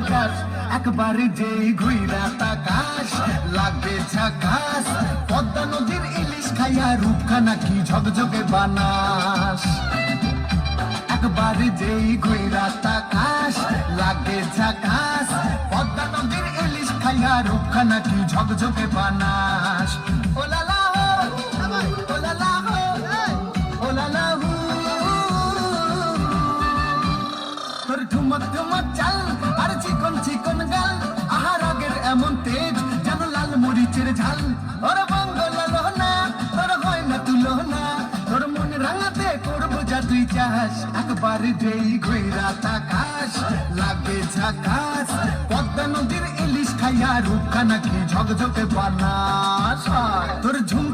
যাস একবার যেই ঘুইরা তাকাস লাগবে ঝাকাস পদ্মা নদীর ইলিশ খাইয়া রূপখানা কি ঝকঝকে বানাস? একবার যেই ঘুইরা তাকাস লাগে ঝাকাস পদ্মা নদীর ইলিশ খাইয়া রূপখানা কি ঝকঝকে বানাস? ওলালা ঠুমক চাল, আর চিকন চিকন গাল আহার আগের এমন তেজ যেন লাল মরিচের ঝাল। ওর বঙ্গল না, তোর হয় না তুলো না তোর মন রাঙাতে করব যা তুই চাস একবার যেই ঘুইরা তাকাস, লাগে ঝাকাস। পদ্মা নদীর ইলিশ খাইয়া রূপখানা কি ঝকঝকে বানাস তোর ঝুমকো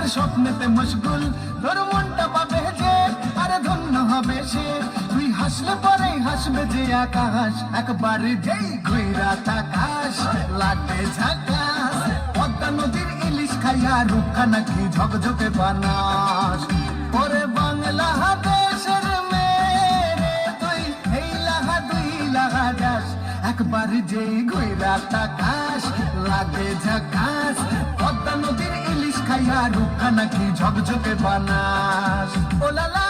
তার স্বপ্নেতে মশগুল, তোর মনটা পাবে যে আরে ধন্য হবে সে। তুই হাসলে পরে হাসবে যে আকাশ, একবার যেই ঘুইরা তাকাশ লাগে ঝাকাস, পদ্মা নদীর ইলিশ খাইয়া রূপখানা কি ঝকঝকে বানাস। ওরে বাংলা যাস। একবার যেই ঘুইরা তাকাস লাগে ঝাকাস পদ্মা খানা কি ঝকঝকে বানাস। ও লালা